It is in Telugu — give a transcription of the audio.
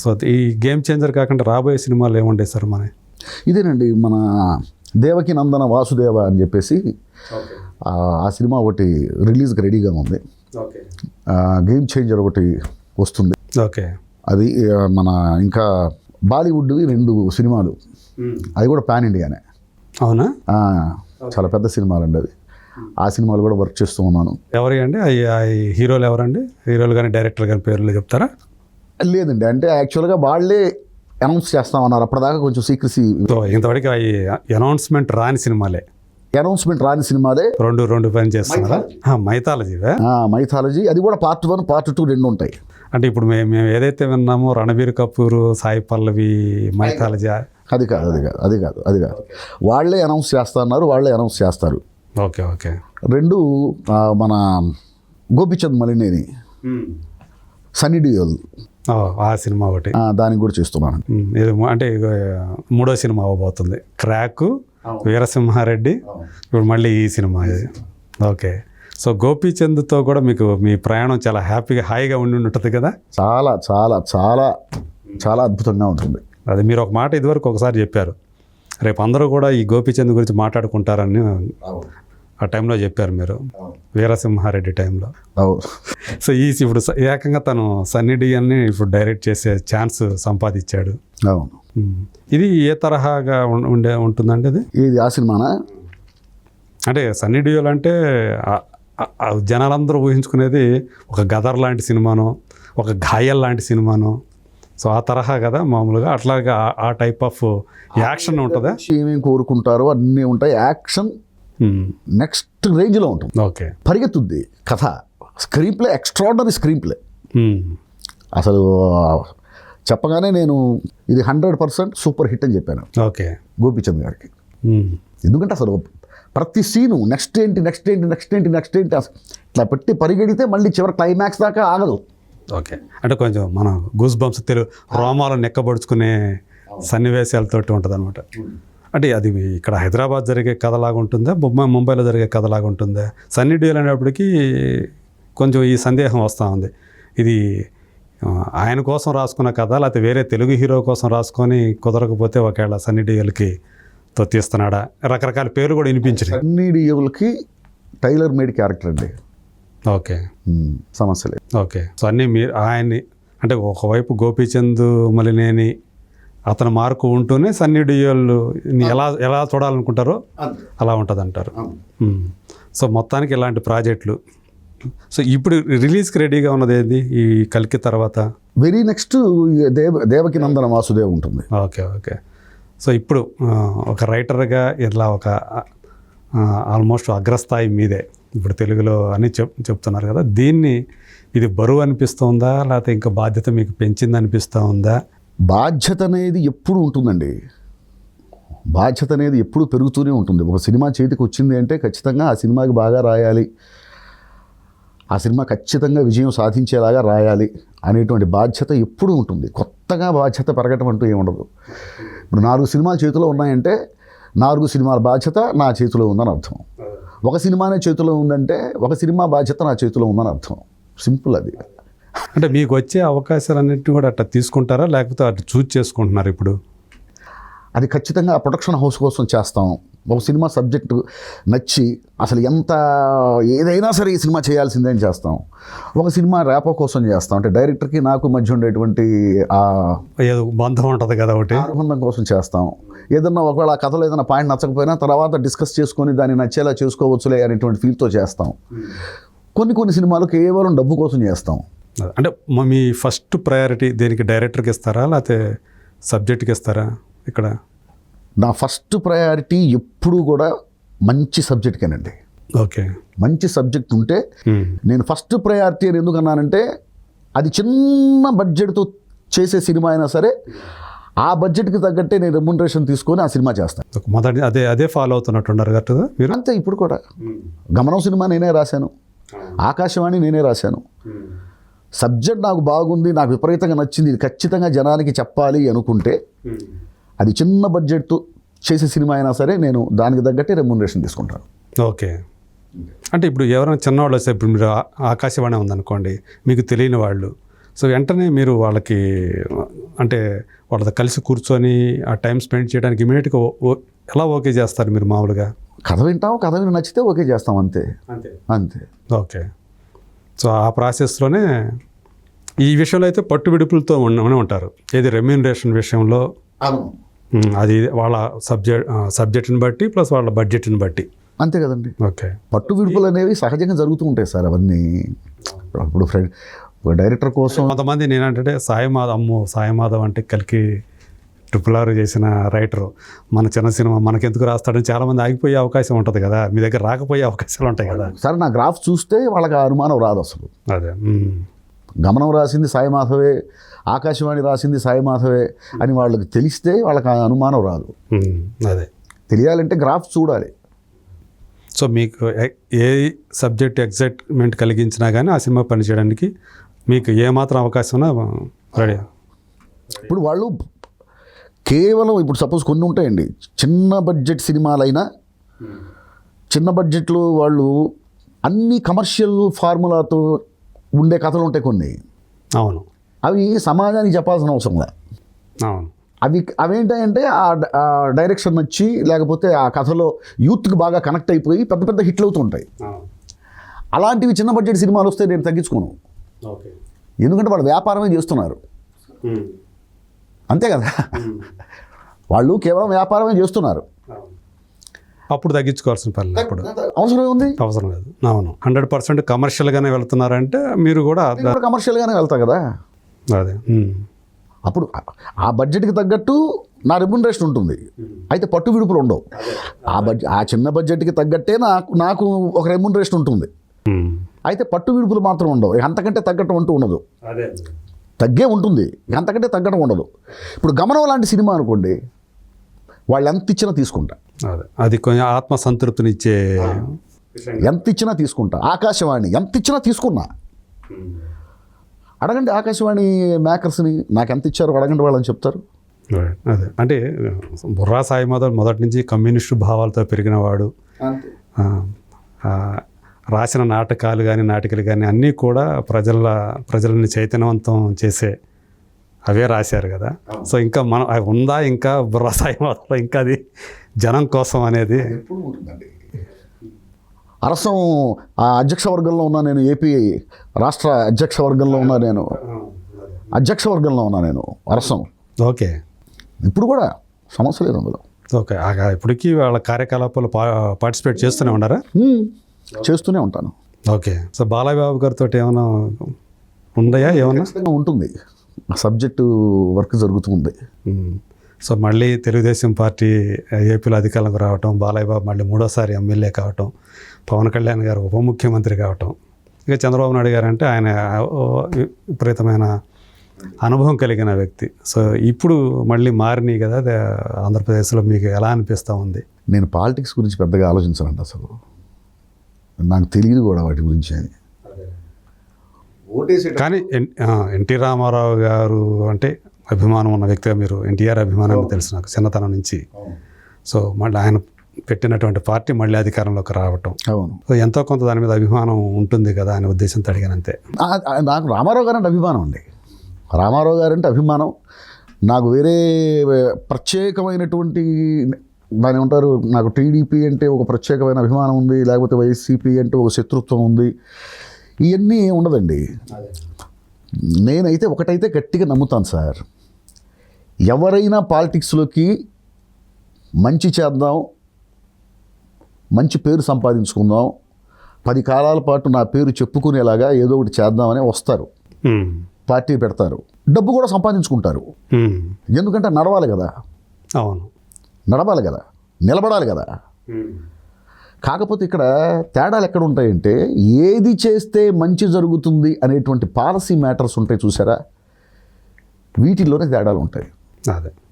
సో ఈ గేమ్ చేంజర్ కాకుండా రాబోయే సినిమాలు ఏముండే సార్ మన ఇదేనండి మన దేవకి నందన వాసుదేవ అని చెప్పేసి ఆ సినిమా ఒకటి రిలీజ్కి రెడీగా ఉంది. గేమ్ చేంజర్ ఒకటి వస్తుంది. ఓకే. అది మన ఇంకా బాలీవుడ్వి రెండు సినిమాలు. అది కూడా పాన్ ఇండియానే. అవునా? చాలా పెద్ద సినిమాలు అండి అవి ఆ సినిమాలు కూడా వర్క్ చేస్తూ ఉన్నాను. ఎవరి అండి? హీరోలు ఎవరండి? హీరోలు కానీ డైరెక్టర్ కానీ పేర్లు చెప్తారా? లేదండి. అంటే యాక్చువల్గా వాళ్ళే అనౌన్స్ చేస్తామన్నారు. అప్పటిదాకా కొంచెం సీక్రసీ సో ఇంతవరకు అవి అనౌన్స్మెంట్ రాని సినిమాలే. అనౌన్స్మెంట్ రాని సినిమాలే. రెండు రెండు పని చేస్తున్నారా? మైథాలజీవే మైథాలజీ అది కూడా పార్ట్ వన్ పార్ట్ టూ రెండు ఉంటాయి. అంటే ఇప్పుడు మేము మేము ఏదైతే విన్నామో రణబీర్ కపూర్ సాయి పల్లవి మైథాలజీ అది కాదు అది కాదు అది కాదు అది కాదు. వాళ్ళే అనౌన్స్ చేస్తున్నారు వాళ్ళే అనౌన్స్ చేస్తారు. Okay okay. రెండు మన గోపిచంద్ మలినేని సన్నీ డియోల్ ఓ, ఆ సినిమా ఒకటి. ఆ, దానికి కూడా చేస్తున్నాను. ఇది అంటే మూడో సినిమా అవ్వబోతుంది క్రాక్ వీరసింహారెడ్డి ఇప్పుడు మళ్ళీ ఈ సినిమా ఇది. ఓకే. సో గోపీచంద్తో కూడా మీకు మీ ప్రయాణం చాలా హ్యాపీగా హాయిగా ఉండి ఉంటుంది కదా? చాలా చాలా చాలా చాలా అద్భుతంగా ఉంటుంది. అది మీరు ఒక మాట ఇదివరకు ఒకసారి చెప్పారు. రేపు అందరూ కూడా ఈ గోపీచంద్ గురించి మాట్లాడుకుంటారని ఆ టైంలో చెప్పారు మీరు. వీరసింహారెడ్డి టైంలో. సో ఈ ఇప్పుడు ఏకంగా తను సన్నీ డియన్ని ఇప్పుడు డైరెక్ట్ చేసే ఛాన్స్ సంపాదించాడు. అవును. ఇది ఏ తరహాగా ఉండే ఉంటుందండి ఇది ఇది ఆ సినిమానా? అంటే సన్నీ డియోల్ అంటే జనాలందరూ ఊహించుకునేది ఒక గదర్ లాంటి సినిమానో ఒక ఘాయల్ లాంటి సినిమానో. సో ఆ తరహా కదా మామూలుగా. అట్లాగా ఆ- టైప్ ఆఫ్ యాక్షన్ ఉంటుందా? ఏమేమి కోరుకుంటారో అన్నీ ఉంటాయి. యాక్షన్. నెక్స్ట్ రేంజ్లో ఉంటుంది. ఓకే పరిగెత్తుద్ది కథ. Screenplay extraordinary screenplay. అసలు చెప్పగానే నేను ఇది హండ్రెడ్ పర్సెంట్ సూపర్ హిట్ అని చెప్పాను. ఓకే గోపిచంద్ గారికి. ఉమ్. ఎందుకంటే అసలు ప్రతి సీను నెక్స్ట్ ఏంటి నెక్స్ట్ ఏంటి నెక్స్ట్ ఏంటి నెక్స్ట్ ఏంటి అసలు ఇట్లా పెట్టి పరిగెడితే మళ్ళీ చివరి క్లైమాక్స్ దాకా ఆగదు. ఓకే అంటే కొంచెం మన గూస్ బంప్స్ తెలు రోమాలు నెక్కబడుచుకునే సన్నివేశాలతోటి ఉంటుంది అనమాట అంటే అది ఇక్కడ హైదరాబాద్ జరిగే కథలాగా ఉంటుందా? బొమ్మ ముంబైలో జరిగే కథలాగా ఉంటుందా? సన్నీ డియోల్ అనేటప్పటికి కొంచెం ఈ సందేహం వస్తూ ఉంది. ఇది ఆయన కోసం రాసుకున్న కథ లేకపోతే వేరే తెలుగు హీరో కోసం రాసుకొని కుదరకపోతే ఒకవేళ సన్నీ డియోల్కి తో తీస్తున్నాడా రకరకాల పేర్లు కూడా వినిపించినాయి. అన్ని డియోలకి టైలర్ మేడ్ క్యారెక్టర్ అండి. ఓకే. సమస్య లేదు. ఓకే. సో అన్నీ మీరు ఆయన్ని అంటే ఒకవైపు గోపీచంద్ మలినేని అతని మార్కు ఉంటూనే సన్నీ డియోల్ని ఎలా ఎలా చూడాలనుకుంటారో అలా ఉంటుంది అంటారు సో మొత్తానికి ఇలాంటి ప్రాజెక్టులు. సో ఇప్పుడు రిలీజ్కి రెడీగా ఉన్నది ఏంది? ఈ కలికి తర్వాత? వెరీ నెక్స్ట్ దేవ దేవకి నందన వాసుదేవ్ ఉంటుంది. Okay okay. సో ఇప్పుడు ఒక రైటర్గా ఇట్లా ఒక ఆల్మోస్ట్ అగ్రస్థాయి మీదే. ఇప్పుడు తెలుగులో అని చెప్ చెప్తున్నారు కదా. దీన్ని ఇది బరువు అనిపిస్తుందా? లేకపోతే ఇంకా బాధ్యత మీకు పెంచింది అనిపిస్తూ ఉందా బాధ్యత అనేది ఎప్పుడు ఉంటుందండి? బాధ్యత అనేది ఎప్పుడు పెరుగుతూనే ఉంటుంది. ఒక సినిమా చేతికి వచ్చింది అంటే ఖచ్చితంగా ఆ సినిమాకి బాగా రాయాలి. ఆ సినిమా ఖచ్చితంగా విజయం సాధించేలాగా రాయాలి అనేటువంటి బాధ్యత ఎప్పుడూ ఉంటుంది. కొత్తగా బాధ్యత పెరగటం అంటూ ఏముండదు ఇప్పుడు నాలుగు సినిమాలు చేతిలో ఉన్నాయంటే నాలుగు సినిమాల బాధ్యత నా చేతిలో ఉందని అర్థం. ఒక సినిమానే చేతిలో ఉందంటే ఒక సినిమా బాధ్యత నా చేతిలో ఉందని అర్థం. సింపుల్ అది. అంటే మీకు వచ్చే అవకాశాలన్నింటినీ కూడా అట్లా తీసుకుంటారా? లేకపోతే అటు చూజ్ చేసుకుంటున్నారు ఇప్పుడు? అది ఖచ్చితంగా ఆ ప్రొడక్షన్ హౌస్ కోసం చేస్తాం. ఒక సినిమా సబ్జెక్టు నచ్చి అసలు ఎంత ఏదైనా సరే ఈ సినిమా చేయాల్సిందే అని చేస్తాం. ఒక సినిమా ర్యాపో కోసం చేస్తాం. అంటే డైరెక్టర్కి నాకు మధ్య ఉండేటువంటి ఆ ఏదో బంధం ఉంటుంది కదా ఒకటి. అనుబంధం కోసం చేస్తాం. ఏదన్నా ఒకవేళ ఆ కథలో ఏదైనా పాయింట్ నచ్చకపోయినా తర్వాత డిస్కస్ చేసుకొని దాన్ని నచ్చేలా చేసుకోవచ్చులే అనేటువంటి ఫీల్తో చేస్తాం. కొన్ని కొన్ని సినిమాలు కేవలం డబ్బు కోసం చేస్తాం. అంటే మ- మీ ఫస్ట్ ప్రయారిటీ దేనికి? డైరెక్టర్కి ఇస్తారా? లేకపోతే సబ్జెక్ట్కి ఇస్తారా? ఇక్కడ? నా ఫస్ట్ ప్రయారిటీ ఎప్పుడూ కూడా మంచి సబ్జెక్ట్కేనండి. ఓకే. మంచి సబ్జెక్ట్ ఉంటే. నేను ఫస్ట్ ప్రయారిటీ అని ఎందుకు అన్నానంటే అది చిన్న బడ్జెట్తో చేసే సినిమా అయినా సరే ఆ బడ్జెట్కి తగ్గట్టే నేను రెమ్యునరేషన్ తీసుకొని ఆ సినిమా చేస్తాను. మొదటి అదే అదే ఫాలో అవుతున్నట్టున్నారు కదా మీరు? అంతే ఇప్పుడు కూడా. గమనం సినిమా నేనే రాశాను. ఆకాశవాణి నేనే రాశాను. సబ్జెక్ట్ నాకు బాగుంది నాకు విపరీతంగా నచ్చింది ఇది ఖచ్చితంగా జనానికి చెప్పాలి అనుకుంటే అది చిన్న బడ్జెట్తో చేసే సినిమా అయినా సరే నేను దానికి తగ్గట్టే రెమ్యునరేషన్ తీసుకుంటాను. ఓకే. అంటే ఇప్పుడు ఎవరైనా చిన్నవాళ్ళు వస్తే ఇప్పుడు మీరు ఆకాశవాణి ఉందనుకోండి మీకు తెలియని వాళ్ళు. సో వెంటనే మీరు వాళ్ళకి అంటే వాళ్ళతో కలిసి కూర్చొని ఆ టైం స్పెండ్ చేయడానికి ఇమీడియట్గా ఎలా ఓకే చేస్తారు మీరు మామూలుగా? కథ వింటాం కథ విని నచ్చితే ఓకే చేస్తాం అంతే. అంతే. అంతే. ఓకే. సో ఆ ప్రాసెస్లోనే ఈ విషయంలో అయితే పట్టు విడుపులతో ఉన్న ఉంటారు. ఏది రెమ్యూనరేషన్ విషయంలో? అది వాళ్ళ సబ్జెక్ట్ సబ్జెక్ట్ని బట్టి ప్లస్ వాళ్ళ బడ్జెట్ని బట్టి. అంతే కదండి. ఓకే. పట్టు విడుపులు అనేవి సహజంగా జరుగుతూ ఉంటాయి సార్ అవన్నీ. ఇప్పుడు ఫ్రెండ్ డైరెక్టర్ కోసం కొంతమంది నేనంటే సాయిమాధవ్ అమ్మో సాయిమాధవ్ అంటే కలికి ట్రిపుల్ ఆర్ చేసిన రైటరు. మన చిన్న సినిమా మనకెందుకు రాస్తాడని చాలామంది ఆగిపోయే అవకాశం ఉంటుంది కదా. మీ దగ్గర రాకపోయే అవకాశాలు ఉంటాయి కదా. సార్ నా గ్రాఫ్ చూస్తే వాళ్ళకి ఆ అనుమానం రాదు అసలు. అదే గమనం రాసింది సాయి మాధవే ఆకాశవాణి రాసింది సాయి మాధవే అని వాళ్ళకి తెలిస్తే వాళ్ళకి ఆ అనుమానం రాదు. అదే. తెలియాలంటే గ్రాఫ్ చూడాలి. సో మీకు ఏ సబ్జెక్ట్ ఎగ్జైట్మెంట్ కలిగించినా కానీ ఆ సినిమా పనిచేయడానికి మీకు ఏమాత్రం అవకాశం ఉన్నా రెడీ. ఇప్పుడు వాళ్ళు కేవలం ఇప్పుడు సపోజ్ కొన్ని ఉంటాయండి. చిన్న బడ్జెట్ సినిమాలైనా చిన్న బడ్జెట్లో వాళ్ళు అన్ని కమర్షియల్ ఫార్ములాతో ఉండే కథలు ఉంటాయి కొన్ని. అవును. అవి సమాజానికి చెప్పాల్సిన అవసరం లే. అవును. అవి అవేంటంటే ఆ డైరెక్షన్ నచ్చి లేకపోతే ఆ కథలో యూత్కి బాగా కనెక్ట్ అయిపోయి పెద్ద పెద్ద హిట్లు అవుతుంటాయి అలాంటివి చిన్న బడ్జెట్ సినిమాలు వస్తే నేను తగ్గించుకోను. ఓకే. ఎందుకంటే వాళ్ళు వ్యాపారమే చేస్తున్నారు. అంతే కదా? వాళ్ళు కేవలం వ్యాపారమే చేస్తున్నారు. అప్పుడు తగ్గించుకోవాల్సిన పని అప్పుడు. అవసరం ఉంది అవసరం లేదు. అవును. హండ్రెడ్ పర్సెంట్ కమర్షియల్గానే వెళ్తున్నారంటే మీరు కూడా కమర్షియల్గానే వెళ్తా కదా? అదే. అప్పుడు ఆ- బడ్జెట్కి తగ్గట్టు నా రెమ్యునరేషన్ ఉంటుంది. అయితే పట్టు విడుపులు ఉండవు. ఆ బడ్జెట్ ఆ చిన్న బడ్జెట్కి తగ్గట్టే నాకు నాకు ఒక రెమ్యునరేషన్ ఉంటుంది. అయితే పట్టు విడుపులు మాత్రం ఉండవు. అంతకంటే తగ్గట్టు అంటూ ఉండదు. తగ్గే ఉంటుంది. అంతకంటే తగ్గడం ఉండదు. ఇప్పుడు గమనం లాంటి సినిమా అనుకోండి వాళ్ళు ఎంత ఇచ్చినా తీసుకుంటా. అదే. అది కొంచెం ఆత్మ సంతృప్తినిచ్చే ఎంత ఇచ్చినా తీసుకుంటా. ఆకాశవాణి ఎంత ఇచ్చినా తీసుకున్నా. అడగండి ఆకాశవాణి మేకర్స్ని నాకు ఎంత ఇచ్చారో అడగండి వాళ్ళని చెప్తారు. అదే. అంటే బుర్రా సాయి మాధవ్ మొదటి నుంచి కమ్యూనిస్టు భావాలతో పెరిగినవాడు ఆ, ఆ, రాసిన నాటకాలు కానీ నాటికలు కానీ అన్నీ కూడా ప్రజల ప్రజలని చైతన్యవంతం చేసే అవే రాశారు కదా. సో ఇంకా మనం అవి ఉందా ఇంకా? బుర్రా సాయి మాధవ్లో ఇంకా అది జనం కోసం అనేది అరసం ఆ అధ్యక్ష వర్గంలో ఉన్నా నేను ఏపీ రాష్ట్ర అధ్యక్ష వర్గంలో ఉన్నా నేను. అధ్యక్ష వర్గంలో ఉన్నా నేను అరసం. ఓకే. ఇప్పుడు కూడా సమస్య లేదు అందులో. ఓకే. ఇప్పటికీ వాళ్ళ కార్యకలాపాలు పా పార్టిసిపేట్ చేస్తూనే ఉన్నారా? హ్మ్. చేస్తూనే ఉంటాను. ఓకే. సో బాలయ్య బాబు గారితో ఏమైనా ఉందయా? ఏమన్నా? ఉంటుంది. సబ్జెక్టు వర్క్ జరుగుతుంది. సో మళ్ళీ తెలుగుదేశం పార్టీ ఏపీలో అధికారంలోకి రావటం బాలయ్య బాబు మళ్ళీ మూడోసారి ఎమ్మెల్యే కావటం పవన్ కళ్యాణ్ గారు ఉప ముఖ్యమంత్రి కావటం. ఇక చంద్రబాబు నాయుడు గారు అంటే ఆయన విపరీతమైన అనుభవం కలిగిన వ్యక్తి. సో ఇప్పుడు మళ్ళీ మారినాయి కదా ఆంధ్రప్రదేశ్లో మీకు ఎలా అనిపిస్తూ ఉంది? నేను పాలిటిక్స్ గురించి పెద్దగా ఆలోచించనండి అసలు. నాకు తెలియదు కూడా వాటి గురించి అని. కానీ ఎన్టీ రామారావు గారు అంటే అభిమానం ఉన్న వ్యక్తిగా మీరు ఎన్టీఆర్ అభిమానాన్ని తెలుసు నాకు చిన్నతనం నుంచి. సో మళ్ళీ ఆయన పెట్టినటువంటి పార్టీ మళ్ళీ అధికారంలోకి రావటం. అవును. సో ఎంతో కొంత దాని మీద అభిమానం ఉంటుంది కదా అనే ఉద్దేశంతో అడిగానంతే. నాకు రామారావు గారు అంటే అభిమానం అండి. రామారావు గారు అంటే అభిమానం. నాకు వేరే ప్రత్యేకమైనటువంటి దాని ఉంటారు నాకు టీడీపీ అంటే ఒక ప్రత్యేకమైన అభిమానం ఉంది లేకపోతే వైసీపీ అంటే ఒక శత్రుత్వం ఉంది. ఇవన్నీ ఉండదండి. నేనైతే ఒకటైతే గట్టిగా నమ్ముతాను సార్. ఎవరైనా పాలిటిక్స్లోకి మంచి చేద్దాం మంచి పేరు సంపాదించుకుందాం పది కాలాల పాటు నా పేరు చెప్పుకునేలాగా ఏదో ఒకటి చేద్దామని వస్తారు. పార్టీ పెడతారు. డబ్బు కూడా సంపాదించుకుంటారు. ఎందుకంటే నడవాలి కదా. అవును. నడవాలి కదా నిలబడాలి కదా. కాకపోతే ఇక్కడ తేడాలు ఎక్కడ ఉంటాయంటే ఏది చేస్తే మంచి జరుగుతుంది అనేటువంటి పాలసీ మ్యాటర్స్ ఉంటాయి చూసారా? వీటిల్లోనే తేడాలు ఉంటాయి. అదే.